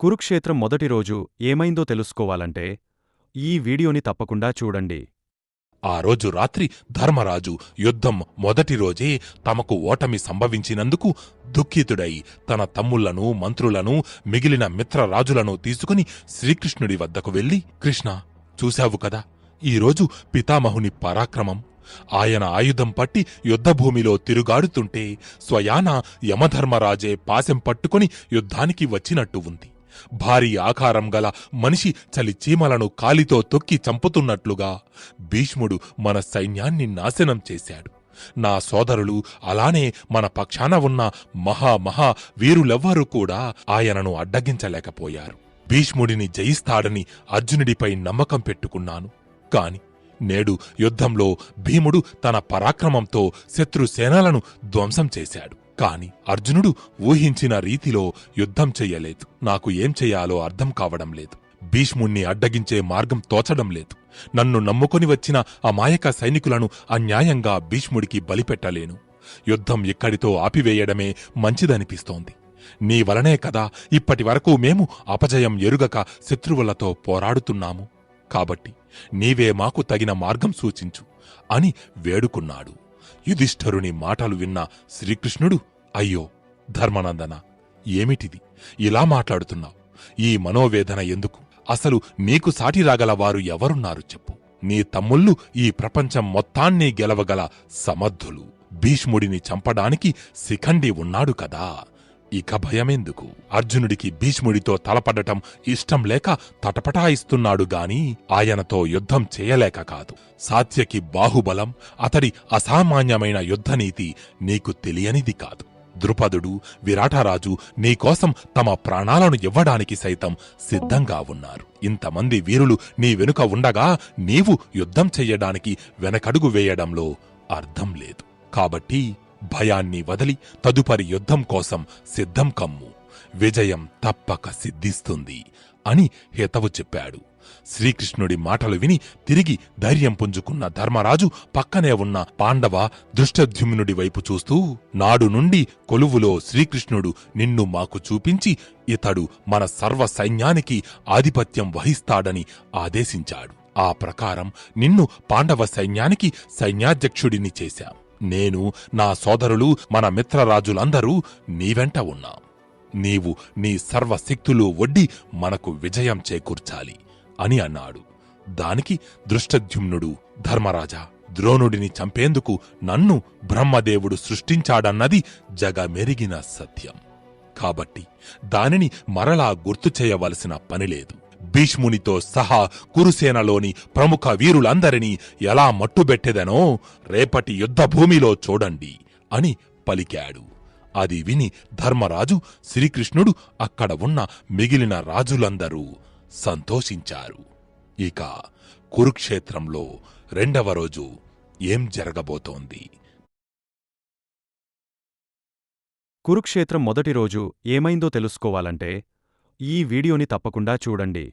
కురుక్షేత్రం మొదటి రోజు ఏమైందో తెలుసుకోవాలంటే ఈ వీడియోని తప్పకుండా చూడండి. ఆ రోజు రాత్రి ధర్మరాజు యుద్ధం మొదటి రోజే తమకు ఓటమి సంభవించినందుకు దుఃఖితుడై తన తమ్ముళ్ళను మంత్రులను మిగిలిన మిత్రరాజులను తీసుకుని శ్రీకృష్ణుడి వద్దకు వెళ్ళి కృష్ణ చూశావు కదా ఈరోజు పితామహుని పరాక్రమం. ఆయన ఆయుధం పట్టి యుద్ధభూమిలో తిరుగాడుతుంటే స్వయాన యమధర్మరాజే పాశం పట్టుకుని యుద్ధానికి వచ్చినట్టు ఉంది. భారీ ఆకారం గల మనిషి చలి చీమలను కాలితో తొక్కి చంపుతున్నట్లుగా భీష్ముడు మన సైన్యాన్ని నాశనం చేశాడు. నా సోదరులు అలానే మన పక్షాన ఉన్న మహా మహా వీరులెవ్వరూ కూడా ఆయనను అడ్డగించలేకపోయారు. భీష్ముడిని జయిస్తాడని అర్జునుడిపై నమ్మకం పెట్టుకున్నాను. కాని నేడు యుద్ధంలో భీముడు తన పరాక్రమంతో శత్రుసేనలను ధ్వంసం చేశాడు. కాని అర్జునుడు ఊహించిన రీతిలో యుద్ధం చెయ్యలేదు నాకు ఏం చెయ్యాలో అర్థం కావడం లేదు. భీష్ముణ్ణి అడ్డగించే మార్గం తోచడం లేదు. నన్ను నమ్ముకొని వచ్చిన అమాయక సైనికులను అన్యాయంగా భీష్ముడికి బలిపెట్టలేను. యుద్ధం ఇక్కడితో ఆపివేయడమే మంచిదనిపిస్తోంది. నీ వలనే కదా ఇప్పటి వరకు మేము అపజయం ఎరుగక శత్రువులతో పోరాడుతున్నాము. కాబట్టి నీవే మాకు తగిన మార్గం సూచించు అని వేడుకున్నాడు. యుధిష్ఠరుని మాటలు విన్న శ్రీకృష్ణుడు అయ్యో ధర్మనందన ఏమిటిది? ఇలా మాట్లాడుతున్నావు. ఈ మనోవేదన ఎందుకు? అసలు నీకు సాటిరాగల వారు ఎవరున్నారు చెప్పు. నీ తమ్ముళ్ళు ఈ ప్రపంచం మొత్తాన్ని గెలవగల సమర్థులు. భీష్ముడిని చంపడానికి శిఖండి ఉన్నాడు కదా. ఇక భయమెందుకు? అర్జునుడికి భీష్ముడితో తలపడటం ఇష్టం లేక తటపటాయిస్తున్నాడు గాని ఆయనతో యుద్ధం చేయలేక కాదు. సాత్యకి బాహుబలం అతడి అసామాన్యమైన యుద్ధనీతి నీకు తెలియనిది కాదు. ద్రుపదుడు విరాటరాజు నీకోసం తమ ప్రాణాలను ఇవ్వడానికి సైతం సిద్ధంగా ఉన్నారు. ఇంతమంది వీరులు నీ వెనుక ఉండగా నీవు యుద్ధం చెయ్యడానికి వెనకడుగు వేయడంలో అర్థం లేదు. కాబట్టి భయాన్ని వదిలి తదుపరి యుద్ధం కోసం సిద్ధం కమ్ము. విజయం తప్పక సిద్ధిస్తుంది అని హితవు చెప్పాడు. శ్రీకృష్ణుడి మాటలు విని తిరిగి ధైర్యం పుంజుకున్న ధర్మరాజు పక్కనే ఉన్న పాండవ దృష్టద్యుమ్నుడి వైపు చూస్తూ నాడు నుండి కొలువులో శ్రీకృష్ణుడు నిన్ను మాకు చూపించి ఇతడు మన సర్వ సైన్యానికి ఆధిపత్యం వహిస్తాడని ఆదేశించాడు. ఆ ప్రకారం నిన్ను పాండవ సైన్యానికి సైన్యాధ్యక్షుడిని చేశాం. నేను నా సోదరులు మన మిత్రరాజులందరూ నీ వెంట ఉన్నాం. నీవు నీ సర్వశక్తులు ఒడ్డి మనకు విజయం చేకూర్చాలి అని అన్నాడు. దానికి దృష్టద్యుమ్నుడు ధర్మరాజా ద్రోణుడిని చంపేందుకు నన్ను బ్రహ్మదేవుడు సృష్టించాడన్నది జగమెరిగిన సత్యం. కాబట్టి దానిని మరలా గుర్తు చేయవలసిన పనిలేదు భీష్మునితో సహా కురుసేనలోని ప్రముఖ వీరులందరినీ ఎలా మట్టుబెట్టెదనో రేపటి యుద్ధభూమిలో చూడండి అని పలికాడు. అది విని ధర్మరాజు శ్రీకృష్ణుడు అక్కడ ఉన్న మిగిలిన రాజులందరూ సంతోషించారు. ఇక కురుక్షేత్రంలో రెండవ రోజు ఏం జరగబోతోంది? కురుక్షేత్రం మొదటి రోజు ఏమైందో తెలుసుకోవాలంటే ఈ వీడియోని తప్పకుండా చూడండి.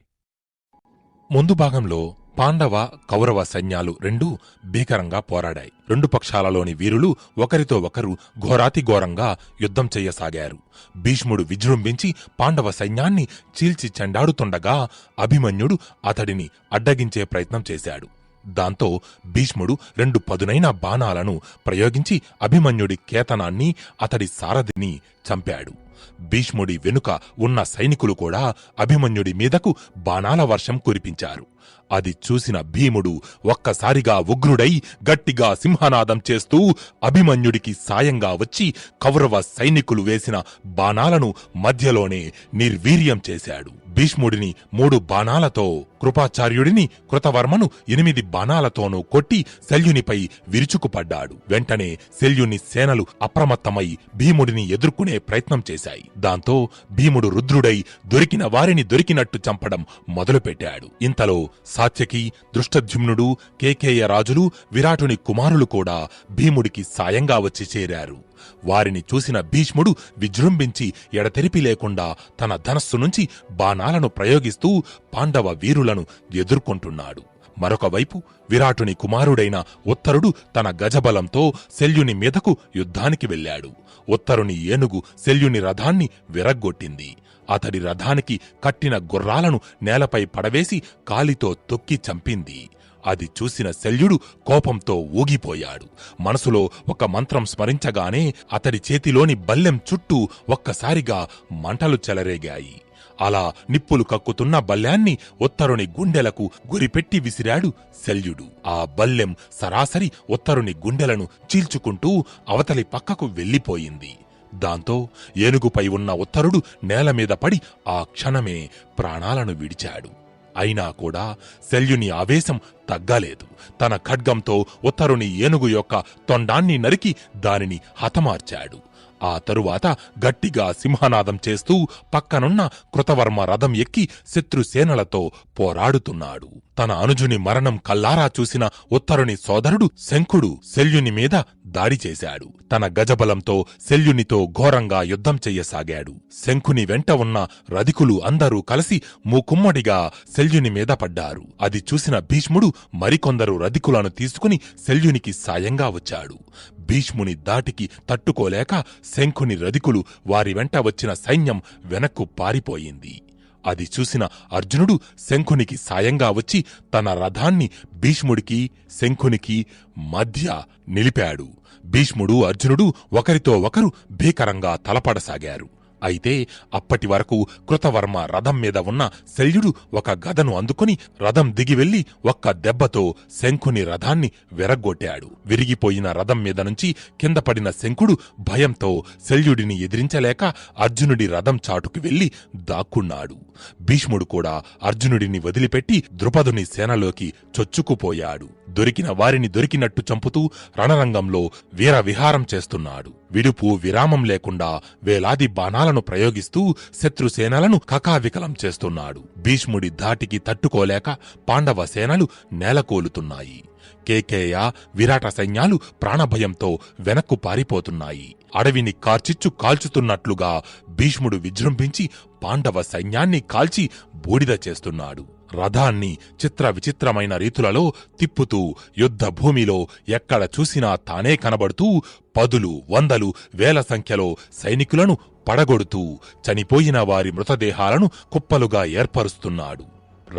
ముందు భాగంలో పాండవ కౌరవ సైన్యాలు రెండూ భీకరంగా పోరాడాయి. రెండు పక్షాలలోని వీరులు ఒకరితో ఒకరు ఘోరాతిఘోరంగా యుద్ధం చెయ్యసాగారు భీష్ముడు విజృంభించి పాండవ సైన్యాన్ని చీల్చి చెండాడుతుండగా అభిమన్యుడు అతడిని అడ్డగించే ప్రయత్నం చేశాడు. దాంతో భీష్ముడు రెండు పదునైన బాణాలను ప్రయోగించి అభిమన్యుడి కేతనాన్ని అతడి సారథిని చంపాడు. భీష్ముడి వెనుక ఉన్న సైనికులు కూడా అభిమన్యుడి మీదకు బాణాల వర్షం కురిపించారు. అది చూసిన భీముడు ఒక్కసారిగా ఉగ్రుడై గట్టిగా సింహనాదం చేస్తూ అభిమన్యుడికి సాయంగా వచ్చి కౌరవ సైనికులు వేసిన బాణాలను మధ్యలోనే నిర్వీర్యం చేశాడు. భీష్ముడిని మూడు బాణాలతో కృపాచార్యుడిని కృతవర్మను ఎనిమిది బాణాలతోనూ కొట్టి శల్యునిపై విరుచుకుపడ్డాడు. వెంటనే శల్యుని సేనలు అప్రమత్తమై భీముడిని ఎదుర్కొనే ప్రయత్నం చేశాయి. దాంతో భీముడు రుద్రుడై దొరికిన వారిని దొరికినట్టు చంపడం మొదలుపెట్టాడు. ఇంతలో సాత్యకి దృష్టధ్యుమ్నుడు కేకేయ రాజులు విరాటుని కుమారులు కూడా భీముడికి సాయంగా వచ్చి చేరారు. వారిని చూసిన భీష్ముడు విజృంభించి ఎడతెరిపి లేకుండా తన ధనస్సు నుంచి బాణాలను ప్రయోగిస్తూ పాండవ వీరులను ఎదుర్కొంటున్నాడు. మరొకవైపు విరాటుని కుమారుడైన ఉత్తరుడు తన గజబలంతో శల్యుని మీదకు యుద్ధానికి వెళ్ళాడు. ఉత్తరుని ఏనుగు శల్యుని రథాన్ని విరగ్గొట్టింది. అతడి రథానికి కట్టిన గుర్రాలను నేలపై పడవేసి కాలితో తొక్కి చంపింది. అది చూసిన శల్యుడు కోపంతో ఊగిపోయాడు. మనసులో ఒక మంత్రం స్మరించగానే అతడి చేతిలోని బల్లెం చుట్టూ ఒక్కసారిగా మంటలు చెలరేగాయి. అలా నిప్పులు కక్కుతున్న బల్లాన్ని ఉత్తరుని గుండెలకు గురిపెట్టి విసిరాడు శల్యుడు. ఆ బల్లెం సరాసరి ఉత్తరుని గుండెలను చీల్చుకుంటూ అవతలి పక్కకు వెళ్ళిపోయింది. దాంతో ఏనుగుపై ఉన్న ఉత్తరుడు నేలమీద పడి ఆ క్షణమే ప్రాణాలను విడిచాడు. అయినా కూడా శల్యుని ఆవేశం తగ్గలేదు. తన ఖడ్గంతో ఉత్తరుని ఏనుగు యొక్క తొండాన్ని నరికి దానిని హతమార్చాడు. ఆ తరువాత గట్టిగా సింహనాదం చేస్తూ పక్కనున్న కృతవర్మ రథం ఎక్కి శత్రుసేనలతో పోరాడుతున్నాడు. తన అనుజుని మరణం కల్లారా చూసిన ఉత్తరుని సోదరుడు శంఖుడు శల్యుని మీద దాడి చేశాడు. తన గజబలంతో శల్యునితో ఘోరంగా యుద్ధం చెయ్యసాగాడు. శంఖుని వెంట ఉన్న రధికులు అందరూ కలిసి మూకుమ్మడిగా శల్యుని మీద పడ్డారు. అది చూసిన భీష్ముడు మరికొందరు రధికులను తీసుకుని శల్యునికి సాయంగా వచ్చాడు. భీష్ముని దాటికి తట్టుకోలేక శంఖుని రధికులు వారి వెంట వచ్చిన సైన్యం వెనక్కు పారిపోయింది. అది చూసిన అర్జునుడు శంఖునికి సాయంగా వచ్చి తన రథాన్ని భీష్ముడికి శంఖునికి మధ్య నిలిపాడు. భీష్ముడు అర్జునుడు ఒకరితో ఒకరు భీకరంగా తలపడసాగారు. అయితే అప్పటి వరకు కృతవర్మ రథం మీద ఉన్న శల్యుడు ఒక గదను అందుకుని రథం దిగి వెళ్ళి ఒక్క దెబ్బతో శంఖుని రథాన్ని విరగ్గొట్టాడు. విరిగిపోయిన రథం మీద నుంచి కింద పడిన శంఖుడు భయంతో శల్యుడిని ఎదిరించలేక అర్జునుడి రథం చాటుకు వెళ్ళి దాక్కున్నాడు. భీష్ముడు కూడా అర్జునుడిని వదిలిపెట్టి ద్రుపదుని సేనలోకి చొచ్చుకుపోయాడు. దొరికిన వారిని దొరికినట్టు చంపుతూ రణరంగంలో వీర విహారం చేస్తున్నాడు. విడుపు విరామం లేకుండా వేలాది బాణాలను ప్రయోగిస్తూ శత్రుసేనలను కకావికలం చేస్తున్నాడు. భీష్ముడి ధాటికి తట్టుకోలేక పాండవ సేనలు నేలకోలుతున్నాయి. కేకేయ విరాట సైన్యాలు ప్రాణభయంతో వెనక్కు పారిపోతున్నాయి. అడవిని కార్చిచ్చు కాల్చుతున్నట్లుగా భీష్ముడు విజృంభించి పాండవ సైన్యాన్ని కాల్చి బూడిద చేస్తున్నాడు. రథాన్ని చిత్ర విచిత్రమైన రీతులలో తిప్పుతూ యుద్ధ భూమిలో ఎక్కడ చూసినా తానే కనబడుతూ పదులు వందలు వేల సంఖ్యలో సైనికులను పడగొడుతూ చనిపోయిన వారి మృతదేహాలను కుప్పలుగా ఏర్పరుస్తున్నాడు.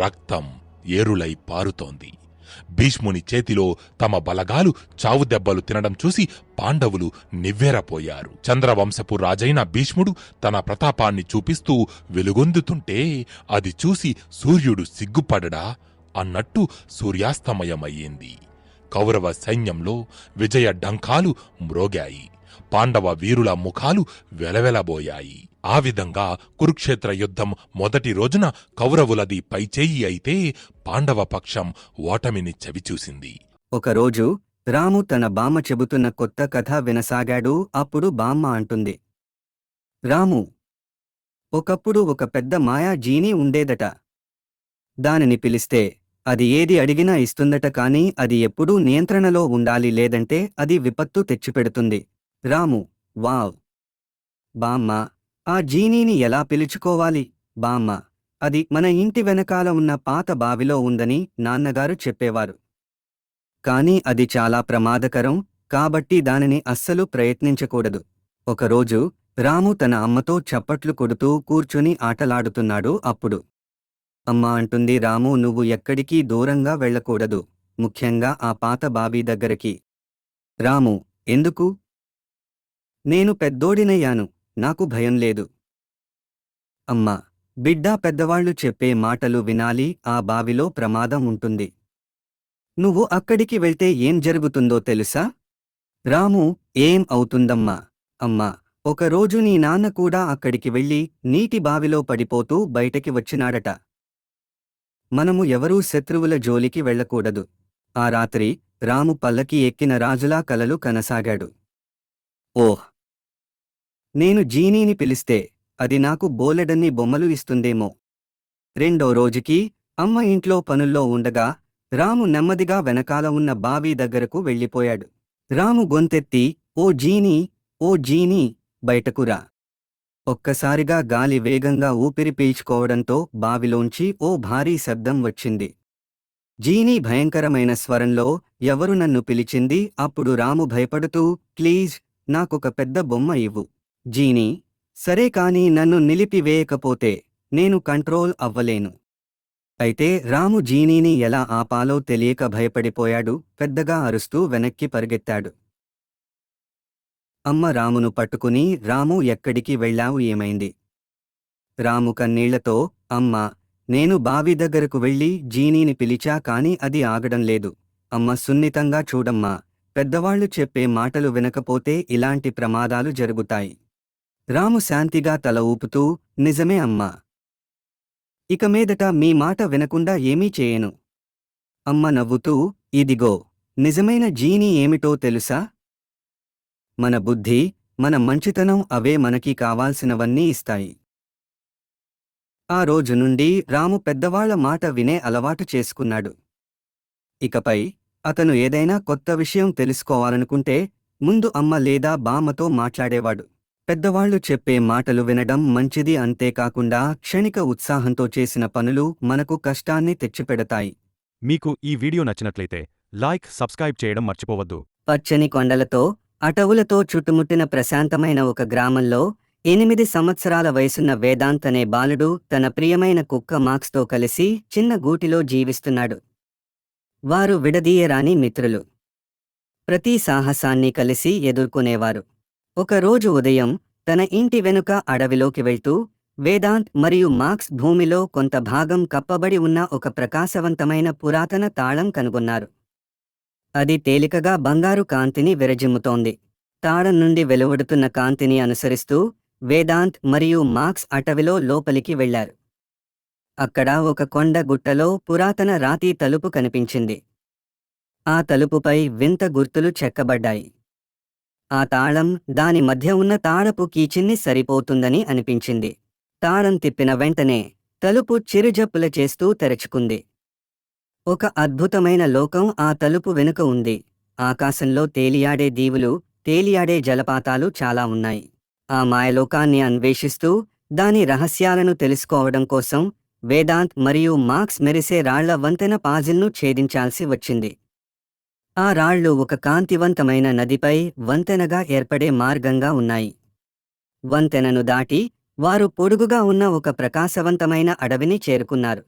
రక్తం ఏరులై పారుతోంది. భీష్ముని చేతిలో తమ బలగాలు చావు దెబ్బలు తినడం చూసి పాండవులు నివ్వెరపోయారు. చంద్రవంశపు రాజైన భీష్ముడు తన ప్రతాపాన్ని చూపిస్తూ వెలుగొందుతుంటే అది చూసి సూర్యుడు సిగ్గుపడడా? అన్నట్టు సూర్యాస్తమయమయ్యింది. కౌరవ సైన్యంలో విజయ డంకాలు మ్రోగాయి. పాండవ వీరుల ముఖాలు వెలవెలబోయాయి. ఆ విధంగా కురుక్షేత్ర యుద్ధం మొదటి రోజున కౌరవులది పైచేయి అయితే పాండవ పక్షం ఓటమిని చవిచూసింది. ఒకరోజు రాము తన బామ్మ చెబుతున్న కొత్త కథ వినసాగాడు అప్పుడు బామ్మ అంటుంది. రాము ఒకప్పుడు ఒక పెద్ద మాయా జీని ఉండేదట. దానిని పిలిస్తే అది ఏది అడిగినా ఇస్తుందట కాని అది ఎప్పుడూ నియంత్రణలో ఉండాలి లేదంటే అది విపత్తు తెచ్చిపెడుతుంది. రాము వావ్. బామ్మ ఆ జీనీని ఎలా పిలుచుకోవాలి? బామ్మ అది మన ఇంటి వెనకాల ఉన్న పాత బావిలో ఉందని నాన్నగారు చెప్పేవారు. కాని అది చాలా ప్రమాదకరం కాబట్టి దానిని అస్సలు ప్రయత్నించకూడదు. ఒకరోజు రాము తన అమ్మతో చప్పట్లు కొడుతూ కూర్చుని ఆటలాడుతున్నాడు అప్పుడు. అమ్మ అంటుంది రాము నువ్వు ఎక్కడికీ దూరంగా వెళ్ళకూడదు ముఖ్యంగా ఆ పాత బావి దగ్గరికి. రాము ఎందుకు? నేను పెద్దోడినయ్యాను నాకు భయం లేదు. అమ్మా బిడ్డా పెద్దవాళ్ళు చెప్పే మాటలు వినాలి ఆ బావిలో ప్రమాదం ఉంటుంది. నువ్వు అక్కడికి వెళ్తే ఏం జరుగుతుందో తెలుసా? రాము ఏం అవుతుందమ్మా? అమ్మా ఒకరోజు నీ నాన్న కూడా అక్కడికి వెళ్ళి నీటి బావిలో పడిపోతూ బయటకి వచ్చినాడట. మనము ఎవరూ శత్రువుల జోలికి వెళ్ళకూడదు. ఆ రాత్రి రాము పల్లకి ఎక్కిన రాజులా కలలు కనసాగాడు. ఓహ్ నేను జీనీని పిలిస్తే అది నాకు బోలెడన్ని బొమ్మలు ఇస్తుందేమో. రెండో రోజుకి అమ్మ ఇంట్లో పనుల్లో ఉండగా రాము నెమ్మదిగా వెనకాల ఉన్న బావి దగ్గరకు వెళ్ళిపోయాడు. రాము గొంతెత్తి ఓ జీనీ ఓ జీనీ బయటకురా ఒక్కసారిగా గాలి వేగంగా ఊపిరి పీల్చుకోవడంతో బావిలోంచి ఓ భారీ శబ్దం వచ్చింది. జీనీ భయంకరమైన స్వరంలో ఎవరు నన్ను పిలిచింది? అప్పుడు రాము భయపడుతూ ప్లీజ్ నాకొక పెద్ద బొమ్మ ఇవ్వు. జీనీ సరే కాని నన్ను నిలిపివేయకపోతే నేను కంట్రోల్ అవ్వలేను. అయితే రాము జీనీని ఎలా ఆపాలో తెలియక భయపడిపోయాడు పెద్దగా అరుస్తూ వెనక్కి పరిగెత్తాడు. అమ్మ రామును పట్టుకుని రాము ఎక్కడికి వెళ్ళావు? ఏమైంది? రాము కన్నీళ్ళతో అమ్మా నేను బావి దగ్గరకు వెళ్ళి జీనీని పిలిచా కాని అది ఆగడం లేదు. అమ్మ సున్నితంగా చూడమ్మా పెద్దవాళ్ళు చెప్పే మాటలు వినకపోతే ఇలాంటి ప్రమాదాలు జరుగుతాయి. రాము శాంతిగా తల ఊపుతూ నిజమే అమ్మా. ఇక మీదట మీ మాట వినకుండా ఏమీ చేయను అమ్మ నవ్వుతూ ఇదిగో నిజమైన జీని ఏమిటో తెలుసా? మన బుద్ధి మన మంచితనం అవే మనకి కావాల్సినవన్నీ ఇస్తాయి ఆ రోజు నుండి రాము పెద్దవాళ్ళ మాట వినే అలవాటు చేసుకున్నాడు. ఇకపై అతను ఏదైనా కొత్త విషయం తెలుసుకోవాలనుకుంటే ముందు అమ్మ లేదా బామ్మతో మాట్లాడేవాడు. పెద్దవాళ్ళు చెప్పే మాటలు వినడం మంచిది అంతేకాకుండా క్షణిక ఉత్సాహంతో చేసిన పనులు మనకు కష్టాన్ని తెచ్చిపెడతాయి. మీకు ఈ వీడియో నచ్చినట్లయితే లైక్ సబ్స్క్రైబ్ చేయడం మర్చిపోవద్దు. పచ్చని కొండలతో అటవులతో చుట్టుముట్టిన ప్రశాంతమైన ఒక గ్రామంలో ఎనిమిది సంవత్సరాల వయసున్న వేదాంత్ అనే బాలుడు తన ప్రియమైన కుక్క మాక్స్తో కలిసి చిన్న గూటిలో జీవిస్తున్నాడు. వారు విడదీయరాని మిత్రులు. ప్రతి సాహసాన్ని కలిసి ఎదుర్కొనేవారు. ఒకరోజు ఉదయం తన ఇంటి వెనుక అడవిలోకి వెళ్తూ వేదాంత్ మరియు మార్క్స్ భూమిలో కొంత భాగం కప్పబడి ఉన్న ఒక ప్రకాశవంతమైన పురాతన తాళం కనుగొన్నారు. అది తేలికగా బంగారు కాంతిని విరజిమ్ముతోంది. తాళం నుండి వెలువడుతున్న కాంతిని అనుసరిస్తూ వేదాంత్ మరియు మార్క్స్ అటవిలో లోపలికి వెళ్ళారు అక్కడ ఒక కొండ గుట్టలో పురాతన రాతి తలుపు కనిపించింది. ఆ తలుపుపై వింత గుర్తులు చెక్కబడ్డాయి. ఆ తాళం దాని మధ్య ఉన్న తాళపు కీచిన్ని సరిపోతుందని అనిపించింది. తాళం తిప్పిన వెంటనే తలుపు చిరుజప్పుల చేస్తూ తెరుచుకుంది. ఒక అద్భుతమైన లోకం ఆ తలుపు వెనుక ఉంది. ఆకాశంలో తేలియాడే దీవులు తేలియాడే జలపాతాలు చాలా ఉన్నాయి. ఆ మాయలోకాన్ని అన్వేషిస్తూ దాని రహస్యాలను తెలుసుకోవడం కోసం వేదాంత్ మరియు మార్క్స్ మెరిసే రాళ్ళ వంతెన పాజిల్ను ఛేదించాల్సి వచ్చింది. ఆ రాళ్ళు ఒక కాంతివంతమైన నదిపై వంతెనగా ఏర్పడే మార్గంగా ఉన్నాయి. వంతెనను దాటి వారు పొడుగుగా ఉన్న ఒక ప్రకాశవంతమైన అడవిని చేరుకున్నారు.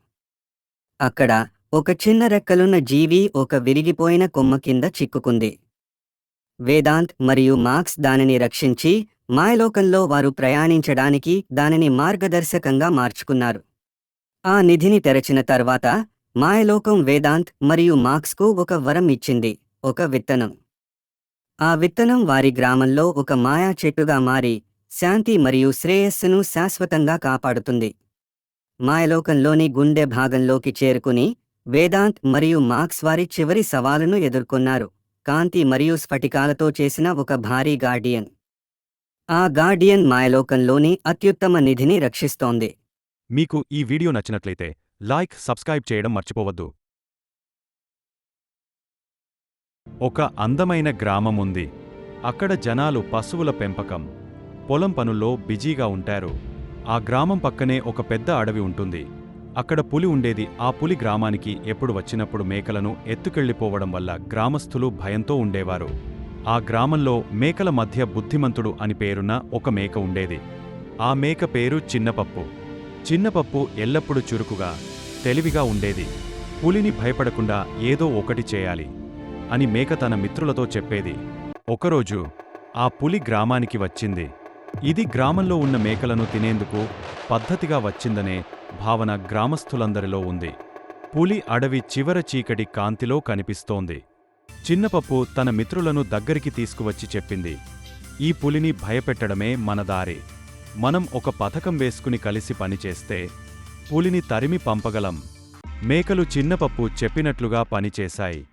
అక్కడ ఒక చిన్న రెక్కలున్న జీవి ఒక విరిగిపోయిన కొమ్మ కింద చిక్కుకుంది. వేదాంత్ మరియు మార్క్స్ దానిని రక్షించి మాయలోకంలో వారు ప్రయాణించడానికి దానిని మార్గదర్శకంగా మార్చుకున్నారు. ఆ నిధిని తెరచిన తర్వాత మాయలోకం వేదాంత్ మరియు మార్క్స్కు ఒక వరం ఇచ్చింది ఒక విత్తనం. ఆ విత్తనం వారి గ్రామంలో ఒక మాయా చెట్టుగా మారి శాంతి మరియు శ్రేయస్సును శాశ్వతంగా కాపాడుతుంది. మాయలోకంలోని గుండె భాగంలోకి చేరుకుని వేదాంత్ మరియు మార్క్స్ వారి చివరి సవాలును ఎదుర్కొన్నారు కాంతి మరియు స్ఫటికాలతో చేసిన ఒక భారీ గార్డియన్. ఆ గార్డియన్ మాయలోకంలోని అత్యుత్తమ నిధిని రక్షిస్తోంది. మీకు ఈ వీడియో నచ్చినట్లయితే లైక్ సబ్స్క్రైబ్ చేయడం మర్చిపోవద్దు. ఒక అందమైన గ్రామం ఉంది. అక్కడ జనాలు పశువుల పెంపకం పొలం పనుల్లో బిజీగా ఉంటారు. ఆ గ్రామం పక్కనే ఒక పెద్ద అడవి ఉంటుంది. అక్కడ పులి ఉండేది. ఆ పులి గ్రామానికి ఎప్పుడు వచ్చినప్పుడు మేకలను ఎత్తుకెళ్ళిపోవడం వల్ల గ్రామస్థులు భయంతో ఉండేవారు. ఆ గ్రామంలో మేకల మధ్య బుద్ధిమంతుడు అని పేరున్న ఒక మేక ఉండేది. ఆ మేక పేరు చిన్నపప్పు. చిన్నపప్పు ఎల్లప్పుడూ చురుకుగా తెలివిగా ఉండేది. పులిని భయపడకుండా ఏదో ఒకటి చేయాలి అని మేక తన మిత్రులతో చెప్పేది. ఒకరోజు ఆ పులి గ్రామానికి వచ్చింది. ఇది గ్రామంలో ఉన్న మేకలను తినేందుకు పద్ధతిగా వచ్చిందనే భావన గ్రామస్థులందరిలో ఉంది. పులి అడవి చివర చీకటి కాంతిలో కనిపిస్తోంది. చిన్నపప్పు తన మిత్రులను దగ్గరికి తీసుకువచ్చి చెప్పింది. ఈ పులిని భయపెట్టడమే మన దారి. మనం ఒక పథకం వేసుకుని కలిసి పనిచేస్తే పులిని తరిమి పంపగలం. మేకలు చిన్నపప్పు చెప్పినట్లుగా పనిచేశాయి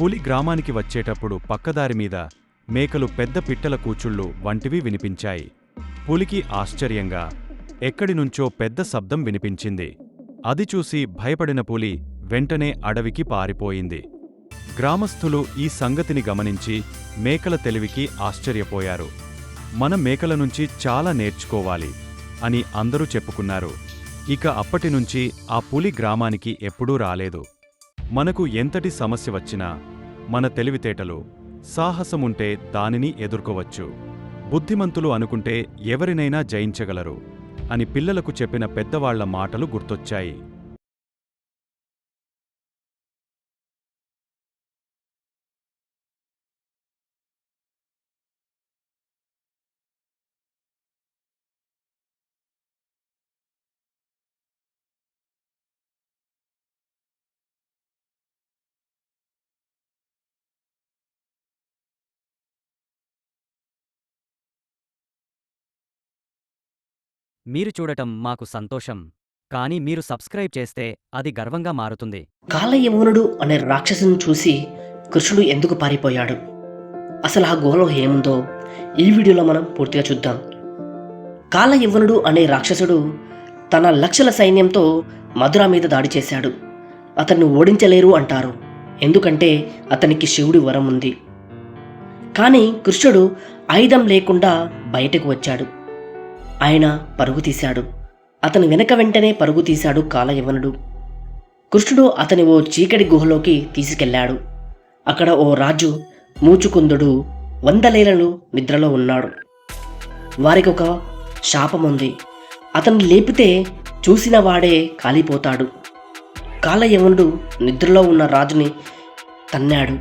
పులి గ్రామానికి వచ్చేటప్పుడు పక్కదారి మీద మేకలు పెద్ద పిట్టల కూచుళ్ళు వంటివి వినిపించాయి. పులికి ఆశ్చర్యంగా ఎక్కడినుంచో పెద్ద శబ్దం వినిపించింది. అది చూసి భయపడిన పులి వెంటనే అడవికి పారిపోయింది. గ్రామస్థులు ఈ సంగతిని గమనించి మేకల తెలివికి ఆశ్చర్యపోయారు. మన మేకల నుంచి చాలా నేర్చుకోవాలి అని అందరూ చెప్పుకున్నారు. ఇక అప్పటినుంచి ఆ పులి గ్రామానికి ఎప్పుడూ రాలేదు. మనకు ఎంతటి సమస్య వచ్చినా మన తెలివితేటలు సాహసముంటే దానిని ఎదుర్కోవచ్చు. బుద్ధిమంతులు అనుకుంటే ఎవరినైనా జయించగలరు అని పిల్లలకు చెప్పిన పెద్దవాళ్ళ మాటలు గుర్తొచ్చాయి. మీరు చూడటం మాకు సంతోషం కానీ మీరు సబ్స్క్రైబ్ చేస్తే అది గర్వంగా మారుతుంది. కాలయమునుడు అనే రాక్షసుని చూసి కృష్ణుడు ఎందుకు పారిపోయాడు? అసలు ఆ గోలో ఏముందో ఈ వీడియోలో మనం పూర్తిగా చూద్దాం. కాలయవనుడు అనే రాక్షసుడు తన లక్షల సైన్యంతో మధుర మీద దాడి చేశాడు. అతన్ని ఓడించలేరు అంటారు ఎందుకంటే అతనికి శివుడి వరం ఉంది. కానీ కృష్ణుడు ఆయుధం లేకుండా బయటకు వచ్చాడు. ఆయన పరుగు తీశాడు. అతని వెనక వెంటనే పరుగు తీశాడు కాలయవనుడు కృష్ణుడు అతని ఓ చీకటి గుహలోకి తీసుకెళ్ళాడు అక్కడ ఓ రాజు మూచుకుందుడు వందలేలను నిద్రలో ఉన్నాడు. వారికి ఒక శాపం ఉంది. అతన్ని లేపితే చూసిన వాడే కాలిపోతాడు. కాలయవనుడు నిద్రలో ఉన్న రాజుని తన్నాడు.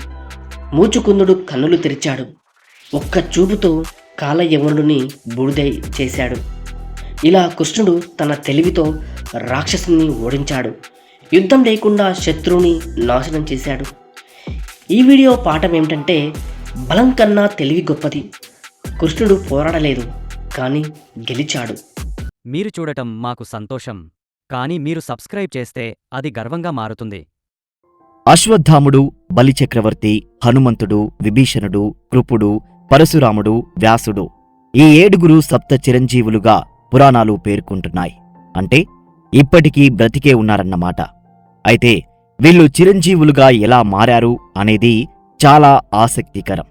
మూచుకుందుడు కన్నులు తెరిచాడు. ఒక్క చూపుతో కాలయవనుడిని బూడిదై చేశాడు. ఇలా కృష్ణుడు తన తెలివితో రాక్షసుని ఓడించాడు. యుద్ధం లేకుండా శత్రువుని నాశనం చేశాడు. ఈ వీడియో పాఠం ఏమిటంటే బలం కన్నా తెలివి గొప్పది. కృష్ణుడు పోరాడలేదు కానీ గెలిచాడు. మీరు చూడటం మాకు సంతోషం కానీ మీరు సబ్స్క్రైబ్ చేస్తే అది గర్వంగా మారుతుంది. అశ్వత్థాముడు బలిచక్రవర్తి హనుమంతుడు విభీషణుడు కృపుడు పరశురాముడు వ్యాసుడు ఈ ఏడుగురు సప్త చిరంజీవులుగా పురాణాలు పేర్కొంటున్నాయి. అంటే ఇప్పటికీ బ్రతికే ఉన్నారన్నమాట. అయితే వీళ్ళు చిరంజీవులుగా ఎలా మారారు అనేది చాలా ఆసక్తికరం.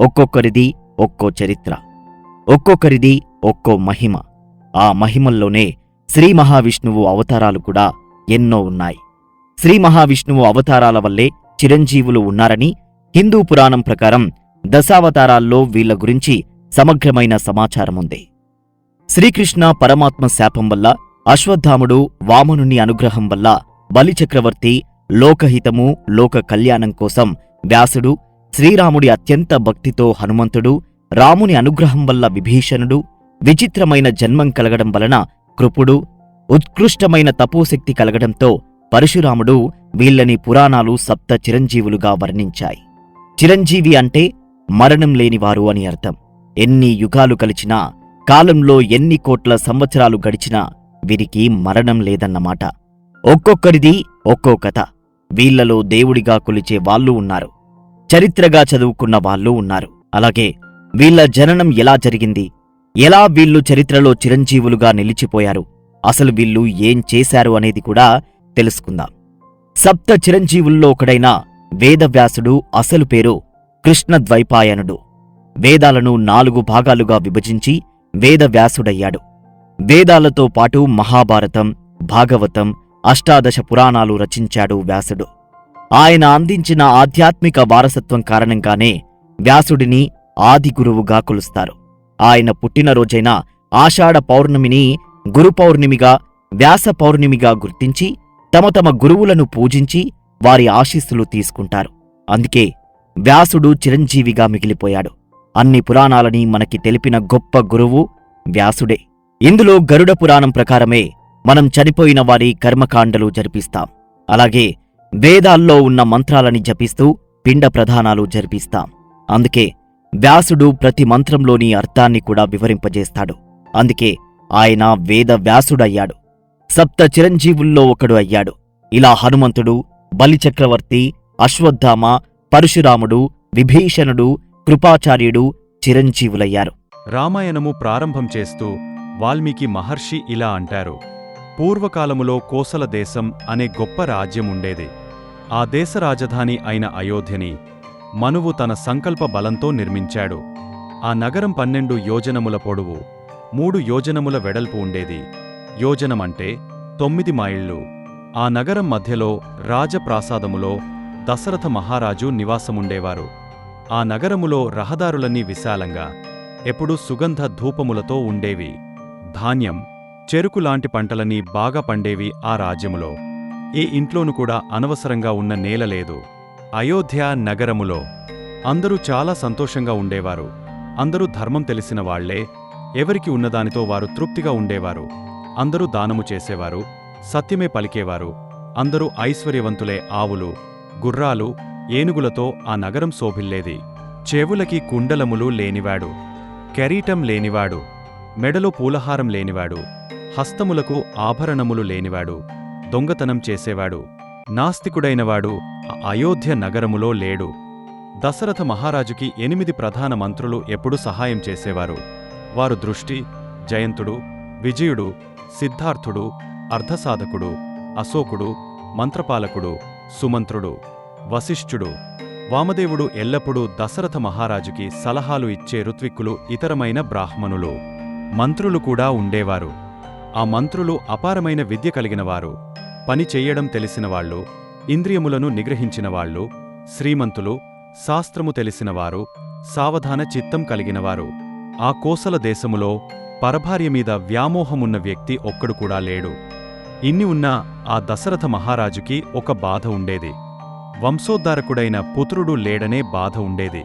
ఒక్కొక్కరిది ఒక్కో చరిత్ర ఒక్కొక్కరిది ఒక్కో మహిమ. ఆ మహిమల్లోనే శ్రీ మహావిష్ణువు అవతారాలు కూడా ఎన్నో ఉన్నాయి. శ్రీ మహావిష్ణువు అవతారాల వల్లే చిరంజీవులు ఉన్నారని హిందూ పురాణం ప్రకారం దశావతారాల్లో వీళ్ళ గురించి సమగ్రమైన సమాచారముంది. శ్రీకృష్ణ పరమాత్మ శాపం వల్ల అశ్వత్థాముడు వామనుని అనుగ్రహం వల్ల బలిచక్రవర్తి లోకహితము లోక కళ్యాణం కోసం వ్యాసుడు శ్రీరాముడి అత్యంత భక్తితో హనుమంతుడు రాముని అనుగ్రహం వల్ల విభీషణుడు విచిత్రమైన జన్మం కలగడం వలన కృపుడు ఉత్కృష్టమైన తపోశక్తి కలగడంతో పరశురాముడు వీళ్ళని పురాణాలు సప్త చిరంజీవులుగా వర్ణించాయి. చిరంజీవి అంటే మరణం లేనివారు అని అర్థం. ఎన్ని యుగాలు కలిచినా కాలంలో ఎన్ని కోట్ల సంవత్సరాలు గడిచినా వీరికి మరణం లేదన్నమాట. ఒక్కొక్కరిది ఒక్కో కథ. వీళ్ళలో దేవుడిగా కొలిచే వాళ్ళు ఉన్నారు. చరిత్రగా చదువుకున్న వాళ్ళు ఉన్నారు. అలాగే వీళ్ళ జననం ఎలా జరిగింది? ఎలా వీళ్ళు చరిత్రలో చిరంజీవులుగా నిలిచిపోయారు? అసలు వీళ్ళు ఏం చేశారు అనేది కూడా తెలుసుకుందాం. సప్త చిరంజీవుల్లో ఒకడైన వేదవ్యాసుడు అసలు పేరు కృష్ణద్వైపాయనుడు వేదాలను నాలుగు భాగాలుగా విభజించి వేదవ్యాసుడయ్యాడు. వేదాలతో పాటు మహాభారతం భాగవతం అష్టాదశ పురాణాలు రచించాడు వ్యాసుడు. ఆయన అందించిన ఆధ్యాత్మిక వారసత్వం కారణంగానే వ్యాసుడిని ఆది గురువుగా కొలుస్తారు. ఆయన పుట్టినరోజైన ఆషాఢ పౌర్ణమిని గురు పౌర్ణమిగా వ్యాస పౌర్ణమిగా గుర్తించి తమ తమ గురువులను పూజించి వారి ఆశీస్సులు తీసుకుంటారు. అందుకే వ్యాసుడు చిరంజీవిగా మిగిలిపోయాడు. అన్ని పురాణాలని మనకి తెలిపిన గొప్ప గురువు వ్యాసుడే. ఇందులో గరుడ పురాణం ప్రకారమే మనం చనిపోయిన వారి కర్మకాండలు జరిపిస్తాం. అలాగే వేదాల్లో ఉన్న మంత్రాలని జపిస్తూ పిండ ప్రధానాలు జరిపిస్తాం. అందుకే వ్యాసుడు ప్రతి మంత్రంలోని అర్థాన్ని కూడా వివరింపజేస్తాడు. అందుకే ఆయన వేద వ్యాసుడయ్యాడు. సప్త చిరంజీవుల్లో ఒకడు అయ్యాడు. ఇలా హనుమంతుడు బలిచక్రవర్తి అశ్వత్థామ పరశురాముడు విభీషణుడు కృపాచార్యుడు చిరంజీవులయ్యారు. రామాయణము ప్రారంభం చేస్తూ వాల్మీకి మహర్షి ఇలా అంటారు పూర్వకాలములో కోసల దేశం అనే గొప్ప రాజ్యం ఉండేది ఆ దేశ రాజధాని అయిన అయోధ్యని మనువు తన సంకల్ప బలంతో నిర్మించాడు. ఆ నగరం పన్నెండు యోజనముల పొడవు మూడు యోజనముల వెడల్పు ఉండేది. యోజనమంటే తొమ్మిది మైళ్ళు. ఆ నగరం మధ్యలో రాజప్రాసాదములో దశరథ మహారాజు నివాసముండేవారు. ఆ నగరములో రహదారులన్నీ విశాలంగా ఎప్పుడూ సుగంధ ధూపములతో ఉండేవి. ధాన్యం చెరుకు లాంటి పంటలన్నీ బాగా పండేవి ఆ రాజ్యములో. ఏ ఇంట్లోనూ కూడా అనవసరంగా ఉన్న నేల లేదు. అయోధ్య నగరములో అందరూ చాలా సంతోషంగా ఉండేవారు. అందరూ ధర్మం తెలిసిన వాళ్ళే ఎవరికి ఉన్నదానితో వారు తృప్తిగా ఉండేవారు. అందరూ దానము చేసేవారు సత్యమే పలికేవారు. అందరూ ఐశ్వర్యవంతులే ఆవులు గుర్రాలు ఏనుగులతో ఆ నగరం శోభిల్లేది. చెవులకి కుండలములు లేనివాడు కెరీటం లేనివాడు మెడలో పూలహారం లేనివాడు హస్తములకు ఆభరణములు లేనివాడు దొంగతనం చేసేవాడు నాస్తికుడైనవాడు అయోధ్య నగరములో లేడు. దశరథ మహారాజుకి ఎనిమిది ప్రధాన మంత్రులు ఎప్పుడూ సహాయం చేసేవారు. వారు దృష్టి జయంతుడు విజయుడు సిద్ధార్థుడు అర్ధసాధకుడు అశోకుడు మంత్రపాలకుడు సుమంత్రుడు వశిష్ఠుడు వామదేవుడు ఎల్లప్పుడూ దశరథ మహారాజుకి సలహాలు ఇచ్చే ఋత్విక్కులు ఇతరమైన బ్రాహ్మణులు. మంత్రులు కూడా ఉండేవారు. ఆ మంత్రులు అపారమైన విద్య కలిగినవారు. పని చెయ్యడం తెలిసినవాళ్ళు ఇంద్రియములను నిగ్రహించినవాళ్ళు శ్రీమంతులు శాస్త్రము తెలిసినవారు సావధాన చిత్తం కలిగినవారు. ఆ కోసల దేశములో పరభార్య మీద వ్యామోహమున్న వ్యక్తి ఒక్కడు కూడా లేడు. ఇన్ని ఉన్నా ఆ దశరథ మహారాజుకి ఒక బాధ ఉండేది. వంశోద్ధారకుడైన పుత్రుడు లేడనే బాధ ఉండేది.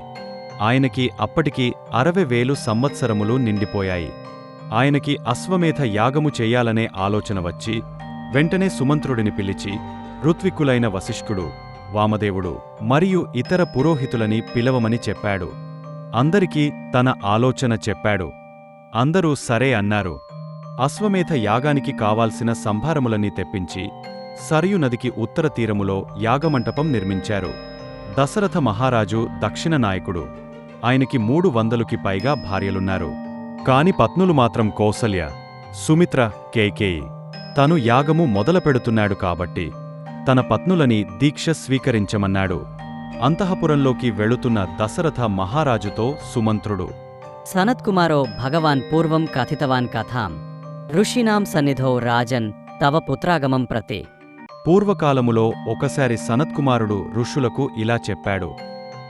ఆయనకి అప్పటికి అరవై వేలు సంవత్సరములు నిండిపోయాయి. ఆయనకి అశ్వమేధ యాగము చెయ్యాలనే ఆలోచన వచ్చి వెంటనే సుమంత్రుడిని పిలిచి ఋత్విక్కులైన వశిష్ఠుడు వామదేవుడు మరియు ఇతర పురోహితులని పిలవమని చెప్పాడు. అందరికీ తన ఆలోచన చెప్పాడు. అందరూ సరే అన్నారు. అశ్వమేధ యాగానికి కావాల్సిన సంభారములన్నీ తెప్పించి సరియు నదికి ఉత్తర తీరములో యాగమంటపం నిర్మించారు. దశరథ మహారాజు దక్షిణ నాయకుడు. ఆయనకి మూడు వందలుకి పైగా భార్యలున్నారు. కాని పత్నులు మాత్రం కౌసల్య సుమిత్ర కేకేయి తను యాగము మొదలుపెడుతున్నాడు కాబట్టి తన పత్నులని దీక్ష స్వీకరించమన్నాడు. అంతఃపురంలోకి వెళుతున్న దశరథ మహారాజుతో సుమంత్రుడు. సనత్కుమారో భగవాన్ పూర్వం కథితవాన్ కథాం. ఋషీనాం సన్నిధో రాజన్ తవ పుత్రాగమం ప్రతి. పూర్వకాలములో ఒకసారి సనత్కుమారుడు ఋషులకు ఇలా చెప్పాడు.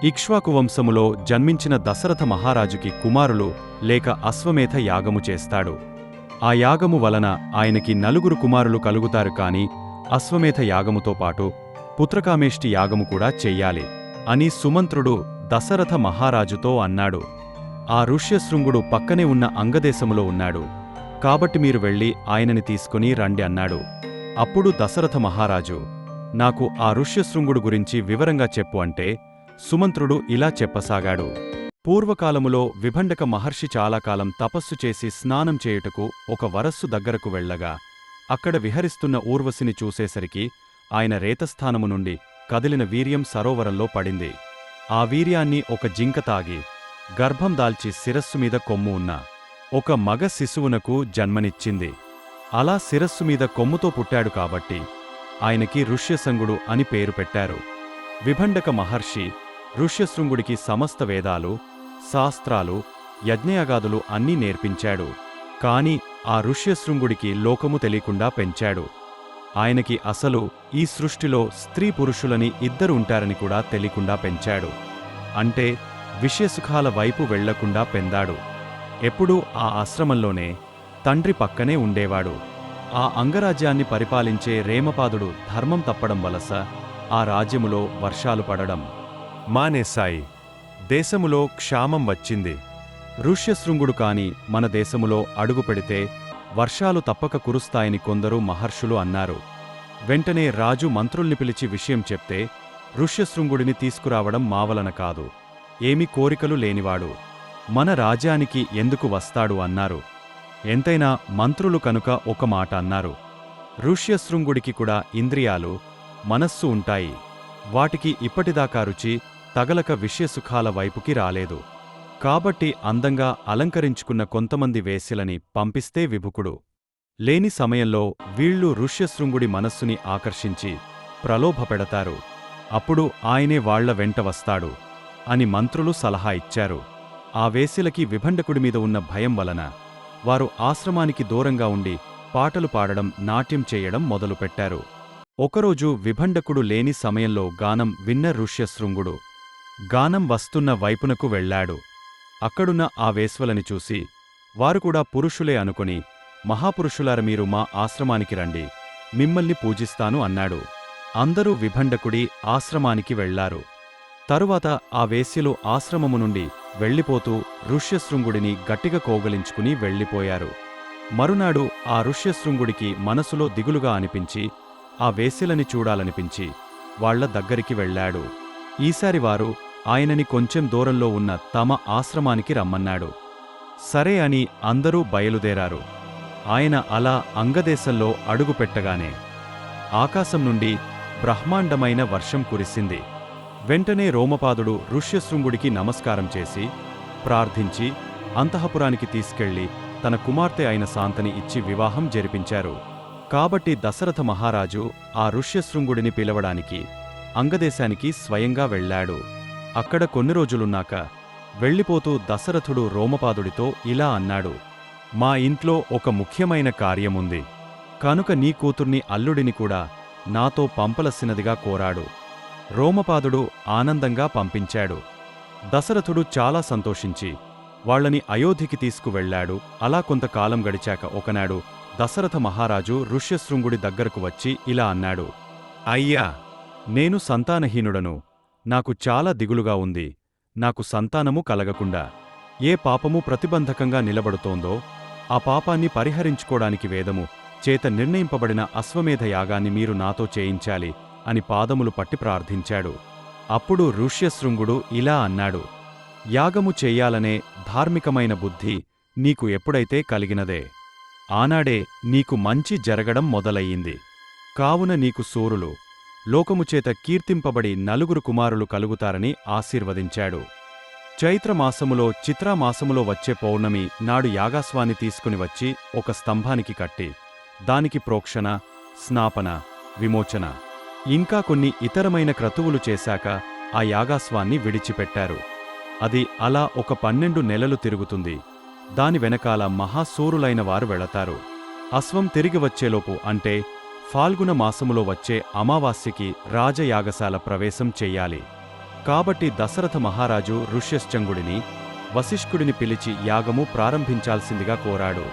ఇక్ష్వాకు వంశములో జన్మించిన దశరథ మహారాజుకి కుమారులు లేక అశ్వమేధ యాగము చేస్తాడు. ఆ యాగము వలన ఆయనకి నలుగురు కుమారులు కలుగుతారు కాని అశ్వమేధ యాగముతో పాటు పుత్రకామేష్టి యాగము కూడా చెయ్యాలి అని సుమంత్రుడు దశరథ మహారాజుతో అన్నాడు. ఆ ఋష్యశృంగుడు పక్కనే ఉన్న అంగదేశములో ఉన్నాడు. కాబట్టి మీరు వెళ్ళి ఆయనని తీసుకుని రండి అన్నాడు. అప్పుడు దశరథ మహారాజు నాకు ఆ ఋష్యశృంగుడు గురించి వివరంగా చెప్పు అంటే సుమంత్రుడు ఇలా చెప్పసాగాడు. పూర్వకాలములో విభండక మహర్షి చాలాకాలం తపస్సు చేసి స్నానం చేయుటకు ఒక వరస్సు దగ్గరకు వెళ్ళగా అక్కడ విహరిస్తున్న ఊర్వశిని చూసేసరికి ఆయన రేతస్థానము నుండి కదిలిన వీర్యం సరోవరంలో పడింది. ఆ వీర్యాన్ని ఒక జింక తాగి గర్భం దాల్చి శిరస్సు మీద కొమ్ము ఉన్న ఒక మగ శిశువునకు జన్మనిచ్చింది. అలా శిరస్సు మీద కొమ్ముతో పుట్టాడు కాబట్టి ఆయనకి ఋష్యశృంగుడు అని పేరు పెట్టారు. విభండక మహర్షి ఋష్యశృంగుడికి సమస్త వేదాలు శాస్త్రాలు యజ్ఞయాగాదులు అన్నీ నేర్పించాడు. కాని ఆ ఋష్యశృంగుడికి లోకము తెలియకుండా పెంచాడు. ఆయనకి అసలు ఈ సృష్టిలో స్త్రీ పురుషులని ఇద్దరు ఉంటారని కూడా తెలియకుండా పెంచాడు. అంటే విషయసుఖాల వైపు వెళ్ళకుండా పెందాడు. ఎప్పుడూ ఆ ఆశ్రమంలోనే తండ్రి పక్కనే ఉండేవాడు. ఆ అంగరాజ్యాన్ని పరిపాలించే రేమపాదుడు ధర్మం తప్పడం వలస ఆ రాజ్యములో వర్షాలు పడడం. మానేశాయి దేశములో క్షామం వచ్చింది. ఋష్యశృంగుడు కాని మన దేశములో అడుగు పెడితే వర్షాలు తప్పక కురుస్తాయని కొందరు మహర్షులు అన్నారు. వెంటనే రాజు మంత్రుల్ని పిలిచి విషయం చెప్తే ఋష్యశృంగుడిని తీసుకురావడం మావలన కాదు. ఏమి కోరికలు లేనివాడు. మన రాజ్యానికి ఎందుకు వస్తాడు అన్నారు. ఎంతైనా మంత్రులు కనుక ఒక మాట అన్నారు. ఋష్యశృంగుడికి కూడా ఇంద్రియాలు మనస్సు ఉంటాయి. వాటికి ఇప్పటిదాకా రుచి తగలక విషయసుఖాల వైపుకి రాలేదు. కాబట్టి అందంగా అలంకరించుకున్న కొంతమంది వేసిలని పంపిస్తే విభుకుడు లేని సమయంలో వీళ్ళు ఋష్యశృంగుడి మనస్సుని ఆకర్షించి ప్రలోభపెడతారు. అప్పుడు ఆయనే వాళ్ళ వెంట వస్తాడు అని మంత్రులు సలహా ఇచ్చారు. ఆ వేశ్యలకి విభండకుడి మీద ఉన్న భయం వలన వారు ఆశ్రమానికి దూరంగా ఉండి పాటలు పాడడం నాట్యం చేయడం మొదలుపెట్టారు. ఒకరోజు విభండకుడు లేని సమయంలో గానం విన్న ఋష్యశృంగుడు గానం వస్తున్న వైపునకు వెళ్ళాడు. అక్కడున్న ఆ వేశ్వలని చూసి వారు కూడా పురుషులే అనుకుని మహాపురుషులార మీరు మా ఆశ్రమానికి రండి మిమ్మల్ని పూజిస్తాను అన్నాడు. అందరూ విభండకుడి ఆశ్రమానికి వెళ్ళారు తరువాత ఆ వేశ్యలు ఆశ్రమము నుండి వెళ్ళిపోతూ ఋష్యశృంగుడిని గట్టిగా కోగలించుకుని వెళ్ళిపోయారు. మరునాడు ఆ ఋష్యశృంగుడికి మనసులో దిగులుగా అనిపించి ఆ వేసిలని చూడాలనిపించి వాళ్ళ దగ్గరికి వెళ్ళాడు. ఈసారి వారు ఆయనని కొంచెం దూరంలో ఉన్న తమ ఆశ్రమానికి రమ్మన్నాడు. సరే అని అందరూ బయలుదేరారు. ఆయన అలా అంగదేశంలో అడుగుపెట్టగానే ఆకాశం నుండి బ్రహ్మాండమైన వర్షం కురిసింది. వెంటనే రోమపాదుడు ఋష్యశృంగుడికి నమస్కారం చేసి ప్రార్థించి అంతఃపురానికి తీసుకెళ్ళి తన కుమార్తె అయిన శాంతని ఇచ్చి వివాహం జరిపించారు. కాబట్టి దశరథ మహారాజు ఆ ఋష్యశృంగుడిని పిలవడానికి అంగదేశానికి స్వయంగా వెళ్ళాడు. అక్కడ కొన్ని రోజులున్నాక వెళ్ళిపోతూ దశరథుడు రోమపాదుడితో ఇలా అన్నాడు మా ఇంట్లో ఒక ముఖ్యమైన కార్యముంది. కనుక నీ కూతుర్ని అల్లుడిని కూడా నాతో పంపలసినదిగా కోరాడు. రోమపాదుడు ఆనందంగా పంపించాడు. దశరథుడు చాలా సంతోషించి వాళ్ళని అయోధ్యకి తీసుకువెళ్ళాడు. అలా కొంతకాలం గడిచాక ఒకనాడు దశరథ మహారాజు ఋష్యశృంగుడి దగ్గరకు వచ్చి ఇలా అన్నాడు. అయ్యా నేను సంతానహీనుడను. నాకు చాలా దిగులుగా ఉంది. నాకు సంతానము కలగకుండా ఏ పాపము ప్రతిబంధకంగా నిలబడుతోందో ఆ పాపాన్ని పరిహరించుకోడానికి వేదము చేత నిర్ణయింపబడిన అశ్వమేధ యాగాన్ని మీరు నాతో చేయించాలి. అని పాదములు పట్టి ప్రార్థించాడు. అప్పుడు ఋష్యశృంగుడు ఇలా అన్నాడు యాగము చెయ్యాలనే ధార్మికమైన బుద్ధి నీకు ఎప్పుడైతే కలిగినదే. ఆనాడే నీకు మంచి జరగడం మొదలయ్యింది. కావున నీకు సూరులు. లోకముచేత కీర్తింపబడి నలుగురు కుమారులు కలుగుతారని ఆశీర్వదించాడు. చైత్రమాసములో చిత్రామాసములో వచ్చే పౌర్ణమి నాడు యాగాస్వాన్ని తీసుకుని వచ్చి ఒక స్తంభానికి కట్టి దానికి ప్రోక్షణ స్నాపన విమోచన ఇంకా కొన్ని ఇతరమైన క్రతువులు చేశాక ఆ యాగాస్వాన్ని విడిచిపెట్టారు. అది అలా ఒక పన్నెండు నెలలు తిరుగుతుంది. దాని వెనకాల మహాసూరులైన వారు వెళతారు. అశ్వం తిరిగి వచ్చేలోపు అంటే ఫాల్గుణ మాసములో వచ్చే అమావాస్యకి రాజయాగశాల ప్రవేశం చెయ్యాలి కాబట్టి దశరథ మహారాజు ఋష్యశ్చంగుడిని వశిష్ఠుడిని పిలిచి యాగము ప్రారంభించాల్సిందిగా కోరాడు.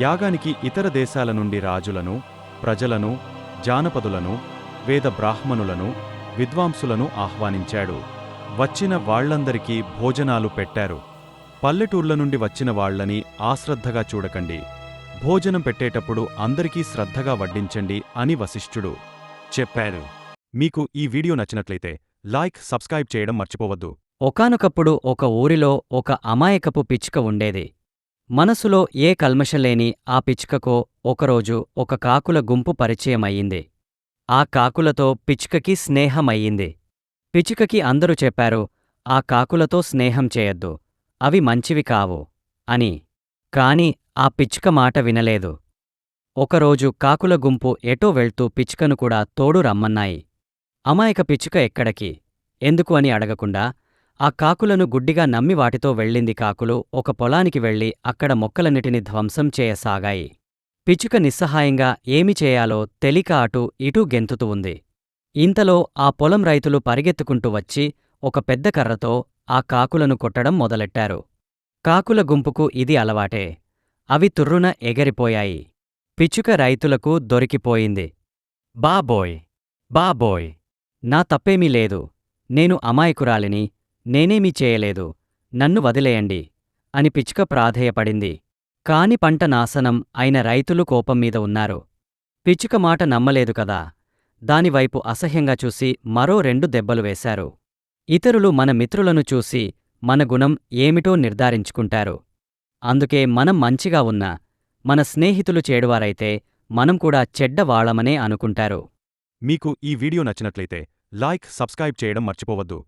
యాగానికి ఇతర దేశాల నుండి రాజులను ప్రజలను జానపదులను వేద బ్రాహ్మణులను విద్వాంసులను ఆహ్వానించాడు. వచ్చిన వాళ్ళందరికీ భోజనాలు పెట్టారు. పల్లెటూర్ల నుండి వచ్చిన వాళ్ళని ఆశ్రద్ధగా చూడకండి. భోజనం పెట్టేటప్పుడు అందరికీ శ్రద్ధగా వడ్డించండి అని వశిష్ఠుడు చెప్పారు. మీకు ఈ వీడియో నచ్చినట్లయితే లైక్ సబ్స్క్రైబ్ చేయడం మర్చిపోవద్దు. ఒకనొకప్పుడు ఒక ఊరిలో ఒక అమాయకపు పిచ్చుక ఉండేది. మనసులో ఏ కల్మషలేని ఆ పిచ్చుకకో ఒకరోజు ఒక కాకుల గుంపు పరిచయమయ్యింది. ఆ కాకులతో పిచ్చుకకి స్నేహమయ్యింది. పిచ్చుకకి అందరూ చెప్పారు ఆ కాకులతో స్నేహం చేయొద్దు. అవి మంచివి కావు అని. కాని ఆ పిచ్చుక మాట వినలేదు. ఒకరోజు కాకుల గుంపు ఎటో వెళ్తూ పిచ్చుకను కూడా తోడు రమ్మన్నాయి. అమాయక పిచ్చుక ఎక్కడికి? ఎందుకు అని అడగకుండా ఆ కాకులను గుడ్డిగా నమ్మి వాటితో వెళ్ళింది కాకులు ఒక పొలానికి వెళ్ళి అక్కడ మొక్కలన్నిటిని ధ్వంసం చేయసాగాయి. పిచ్చుక నిస్సహాయంగా ఏమి చేయాలో తెలిక అటూ ఇటూ గెంతుతూ ఉంది. ఇంతలో ఆ పొలం రైతులు పరిగెత్తుకుంటూ వచ్చి ఒక పెద్ద కర్రతో ఆ కాకులను కొట్టడం మొదలెట్టారు. కాకుల గుంపుకు ఇది అలవాటే. అవి తుర్రున ఎగరిపోయాయి. పిచ్చుక రైతులకు దొరికిపోయింది. బాబోయ్ బాబోయ్ నా తప్పేమీ లేదు. నేను అమాయకురాలిని. నేనేమీ చేయలేదు. నన్ను వదిలేయండి అని పిచ్చుక ప్రాధేయపడింది. కాని పంట నాశనం అయిన రైతులు కోపం మీద ఉన్నారు. పిచ్చుక మాట నమ్మలేదు కదా. దానివైపు అసహ్యంగా చూసి మరో రెండు దెబ్బలు వేశారు. ఇతరులు మన మిత్రులను చూసి మన గుణం ఏమిటో నిర్ధారించుకుంటారు. అందుకే మనం మంచిగా ఉన్నా మన స్నేహితులు చేడువారైతే మనం కూడా చెడ్డవాళ్ళమనే అనుకుంటారు. మీకు ఈ వీడియో నచ్చినట్లయితే లైక్ సబ్స్క్రైబ్ చేయడం మర్చిపోవద్దు.